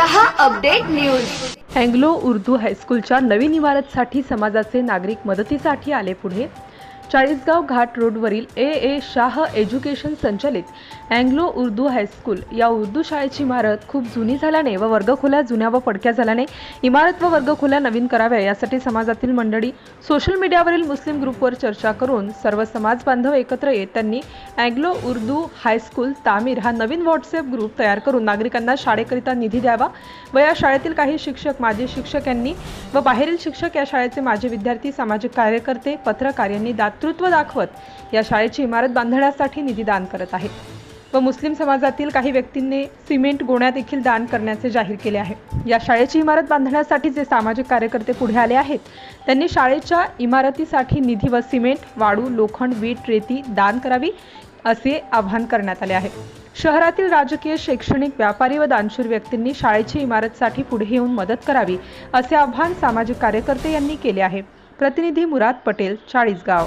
रहा update news. Anglo Urdu हायस्कूलच्या नवीन इमारतसाठी समाजाचे नागरिक मदतीसाठी आले पुढे. चाळीसगाव घाट रोडवरील ए. ए. शाह एज्युकेशन संचलित अँग्लो उर्दू हायस्कूल या उर्दू शाळेची इमारत खूप जुनी झाल्याने व वर्गखोल्या जुन्या व पडक्या झाल्याने इमारत व वर्गखोल्या नवीन कराव्या यासाठी समाजातील मंडळी सोशल मीडियावरील मुस्लिम ग्रुपवर चर्चा करून सर्व समाज बांधव एकत्र येत त्यांनी अँग्लो उर्दू हायस्कूल तामीर हा नवीन व्हॉट्सअप ग्रुप तयार करून नागरिकांना शाळेकरिता निधी द्यावा व या शाळेतील काही शिक्षक माजी शिक्षक यांनी व बाहेरील शिक्षक या शाळेचे माजी विद्यार्थी सामाजिक कार्यकर्ते पत्रकार यांनी दातृत्व दाखवत या शाळेची इमारत बांधण्यासाठी निधी दान करत आहेत. व मुस्लिम समाजातील काही व्यक्तींनी सिमेंट गोण्या देखील दान करण्याचे जाहीर केले आहे. या शाळेची इमारत बांधण्यासाठी जे सामाजिक कार्यकर्ते पुढे आले आहेत त्यांनी शाळेच्या इमारतीसाठी निधी व सिमेंट वाळू लोखंड वीट रेती दान करावी असे आवाहन करण्यात आले आहे. शहरातील राजकीय शैक्षणिक व्यापारी व दानशूर व्यक्तींनी शाळेची इमारतसाठी पुढे येऊन मदत करावी असे आवाहन सामाजिक कार्यकर्ते यांनी केले आहे. प्रतिनिधी मुराद पटेल चाळीसगाव.